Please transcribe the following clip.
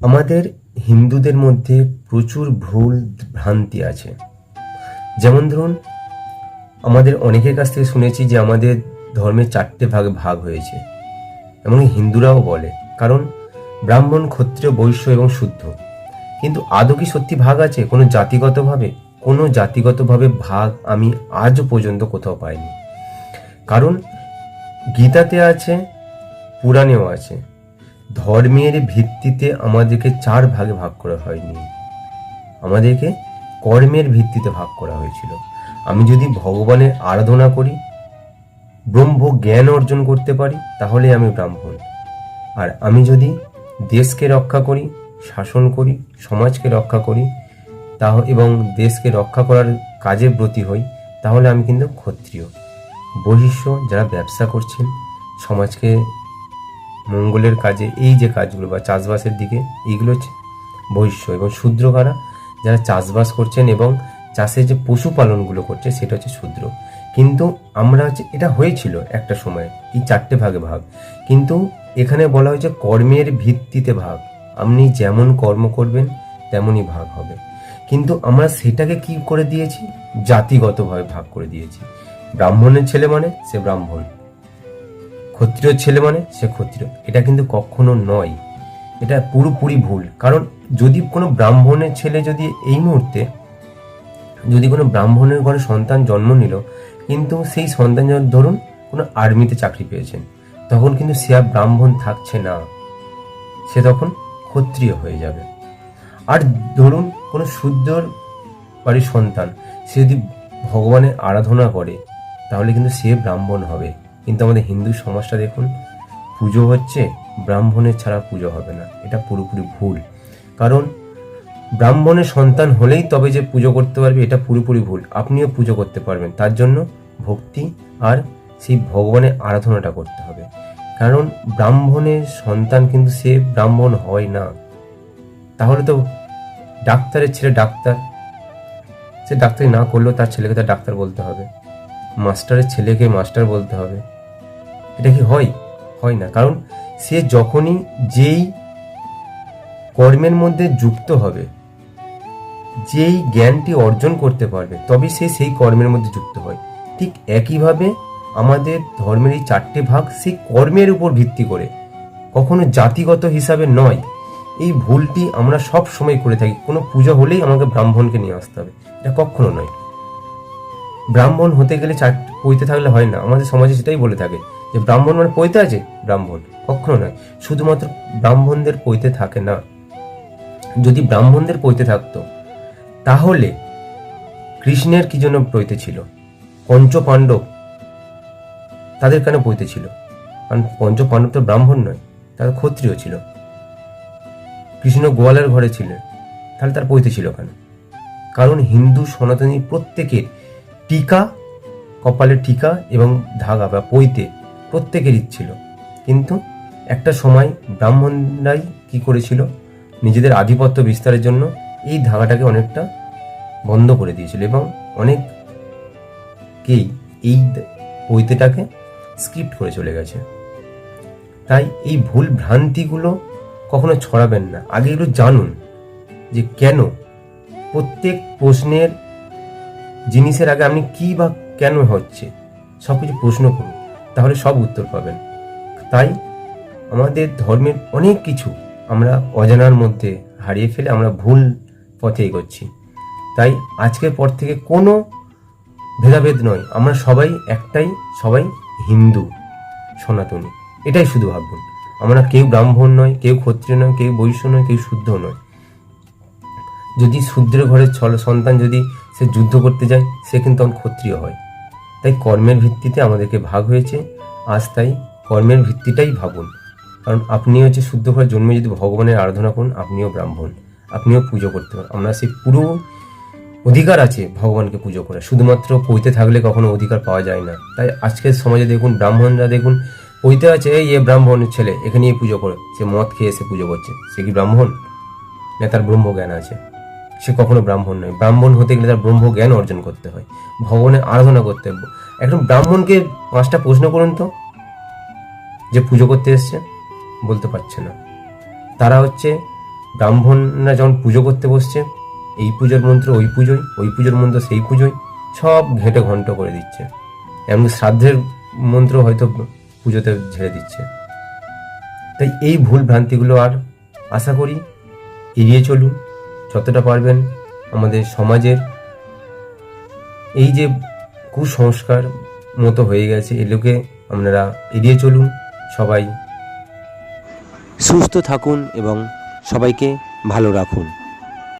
আমাদের হিন্দুদের মধ্যে প্রচুর ভুল ভ্রান্তি আছে। যেমন ধরুন, আমাদের অনেকের কাছ থেকে শুনেছি যে আমাদের ধর্মের চারটে ভাগে ভাগ হয়েছে এবং হিন্দুরাও বলে, কারণ ব্রাহ্মণ, ক্ষত্রিয়, বৈশ্য এবং শুদ্ধ। কিন্তু আদৌ কি সত্যি ভাগ আছে? কোনো জাতিগতভাবে? কোনো জাতিগতভাবে ভাগ আমি আজও পর্যন্ত কোথাও পাইনি। কারণ গীতাতে আছে, পুরাণেও আছে। ধর্মের ভিত্তিতে আমাদেরকে চার ভাগে ভাগ করা হয়নি। আমাদেরকে কর্মের ভিত্তিতে ভাগ করা হয়েছিল। আমি যদি ভগবানের আরাধনা করি, ব্রহ্ম জ্ঞান অর্জন করতে পারি, তাহলে আমি ব্রাহ্মণ। আর আমি যদি দেশকে রক্ষা করি, শাসন করি, সমাজকে রক্ষা করি তা এবং দেশকে রক্ষা করার কাজে ব্রতী হই, তাহলে আমি কিন্তু ক্ষত্রিয়। বহিষ্য যারা ব্যবসা করছেন, সমাজকে মঙ্গলের কাজে এই যে কাজগুলো বা চাষবাসের দিকে, এইগুলো হচ্ছে বহিষ্য এবং শূদ্র কারা যারা চাষবাস করছেন এবং চাষের যে পশুপালনগুলো করছে, সেটা হচ্ছে শূদ্র। কিন্তু আমরা হচ্ছে, এটা হয়েছিল একটা সময়, এই চারটে ভাগে ভাগ। কিন্তু এখানে বলা হয়েছে কর্মের ভিত্তিতে ভাগ। আপনি যেমন কর্ম করবেন, তেমনই ভাগ হবে। কিন্তু আমরা সেটাকে কি করে দিয়েছি? জাতিগতভাবে ভাগ করে দিয়েছি। ব্রাহ্মণের ছেলে মানে সে ব্রাহ্মণ। ক্ষত্রিয় ছেলে মানে সে ক্ষত্রিয়। এটা কিন্তু কখনো নয়। এটা পুরোপুরি ভুল। কারণ যদি কোনো ব্রাহ্মণের ছেলে যদি এই মুহূর্তে যদি কোনো ব্রাহ্মণের ঘরে সন্তান জন্ম নিল, কিন্তু সেই সন্তান ধরুন কোনো আর্মিতে চাকরি পেয়েছেন, তখন কিন্তু সে আর ব্রাহ্মণ থাকছে না। সে তখন ক্ষত্রিয় হয়ে যাবে। আর ধরুন কোনো শুদ্ধর বাড়ির সন্তান, সে যদি ভগবানের আরাধনা করে, তাহলে কিন্তু সে ব্রাহ্মণ হবে। কিন্তু আমাদের হিন্দু সমাজটা দেখুন, পুজো হচ্ছে, ব্রাহ্মণের ছাড়া পুজো হবে না। এটা পুরোপুরি ভুল। কারণ, ব্রাহ্মণের সন্তান হলেই তবে যে পুজো করতে পারবে, এটা পুরোপুরি ভুল। আপনিও পুজো করতে পারবেন। তার জন্য ভক্তি আর সেই ভগবানের আরাধনাটা করতে হবে। কারণ, ব্রাহ্মণের সন্তান কিন্তু সে ব্রাহ্মণ হয় না। তাহলে তো ডাক্তারের ছেলে ডাক্তার। সে ডাক্তারি না করলেও তার ছেলেকে তার ডাক্তার বলতে হবে। মাস্টারের ছেলেকে মাস্টার বলতে হবে। এটা কি হয়? হয় না। কারণ সে যখনই যেই কর্মের মধ্যে যুক্ত হবে, যেই জ্ঞানটি অর্জন করতে পারবে তবে সে সেই কর্মের মধ্যে যুক্ত হয়। ঠিক একইভাবে আমাদের ধর্মের এই চারটে ভাগ সেই কর্মের উপর ভিত্তি করে, কখনো জাতিগত হিসাবে নয়। এই ভুলটি আমরা সব সময় করে থাকি। কোনো পুজো হলেই আমাকে ব্রাহ্মণকে নিয়ে আসতে হবে। এটা কখনো নয়। ব্রাহ্মণ হতে গেলে চার পইতে থাকলে হয় না। আমাদের সমাজে সেটাই বলে থাকে। যে ব্রাহ্মণ মানে পইতে আছে ব্রাহ্মণ, কখনো নয়। শুধুমাত্র ব্রাহ্মণদের পইতে থাকে না। যদি ব্রাহ্মণদের পইতে থাকতো, তাহলে কৃষ্ণের কি জন্য পইতে ছিল? পঞ্চ পাণ্ডব তাদের কেন পইতে ছিল? কারণ পঞ্চ পাণ্ডব তো ব্রাহ্মণ নয়, তারা ক্ষত্রিয় ছিল। কৃষ্ণ গোয়ালের ঘরে ছিলেন, তাহলে তার পইতে ছিল কেন? কারণ হিন্দু সনাতনী প্রত্যেকের টিকা কপালে টিকা এবং ধাগা বা পইতে প্রত্যেকেরই ছিল। কিন্তু একটা সময় ব্রাহ্মণরাই কি করেছিল? নিজেদের আধিপত্য বিস্তারের জন্য এই ধাগাটাকে অনেকটা বন্ধ করে দিয়েছিল এবং অনেককেই এই পৈতেটাকে স্কিপ্ট করে চলে গেছে। তাই এই ভুল ভ্রান্তিগুলো কখনো ছড়াবেন না। আগে এগুলো জানুন যে কেন প্রত্যেক প্রশ্নের জিনিসের আগে আপনি কি বা কেন হচ্ছে সব কিছু প্রশ্ন করুন। তাহলে সব উত্তর পাবেন। তাই আমাদের ধর্মের অনেক কিছু আমরা অজানার মধ্যে হারিয়ে ফেলে আমরা ভুল পথে এগোচ্ছি। তাই আজকের পর থেকে কোনো ভেদাভেদ নয়, আমরা সবাই একটাই, সবাই হিন্দু, সনাতনী, এটাই শুধু ভাবুন। আমরা কেউ ব্রাহ্মণ নয়, কেউ ক্ষত্রিয় নয়, কেউ বৈশ্য নয়, কেউ শুদ্ধ নয়। যদি শূদ্রের ঘরের সন্তান যদি সে যুদ্ধ করতে যায়, সে কিন্তু তখন ক্ষত্রিয় হয়। তাই কর্মের ভিত্তিতে আমাদেরকে ভাগ হয়েছে। আজ তাই কর্মের ভিত্তিটাই ভাবুন। কারণ আপনি হচ্ছে শুদ্ধ ঘরে জন্মে যদি ভগবানের আরাধনা করুন, আপনিও ব্রাহ্মণ। আপনিও পুজো করতে পারেন। আমরা সেই পুরো অধিকার আছে ভগবানকে পুজো করে শুধুমাত্র পইতে থাকলে কখনো অধিকার পাওয়া যায় না। তাই আজকের সমাজে দেখুন, ব্রাহ্মণরা দেখুন পইতে আছে, এই, এ ব্রাহ্মণের ছেলে এখানে এই পুজো করে। সে মদ খেয়ে এসে পুজো করছে। সে কি ব্রাহ্মণ? না, তার ব্রহ্ম জ্ঞান আছে। সে কখনো ব্রাহ্মণ নয়। ব্রাহ্মণ হতে গেলে তার ব্রহ্ম জ্ঞান অর্জন করতে হয়। ভগবানের আরাধনা করতে হবে। একদম ব্রাহ্মণকে পাঁচটা প্রশ্ন করুন তো। যে পুজো করতে এসছে, বলতে পারছে না। তারা হচ্ছে, ব্রাহ্মণরা যখন পুজো করতে বসছে, এই পুজোর মন্ত্র ওই পুজোয়, ওই পুজোর মন্ত্র সেই পুজোয়, সব ঘেঁটে ঘন্ট করে দিচ্ছে। এমন শ্রাদ্ধের মন্ত্র হয়তো পুজোতে ঝেড়ে দিচ্ছে। তাই এই ভুল ভ্রান্তিগুলো আর আশা করি এড়িয়ে চলুন। যতটা পারবেন আমাদের সমাজের। এই যে কুসংস্কার মতো হয়ে গেছে এগুলোকে আপনারা এড়িয়ে চলুন, সবাই সুস্থ থাকুন এবং সবাইকে ভালো রাখুন।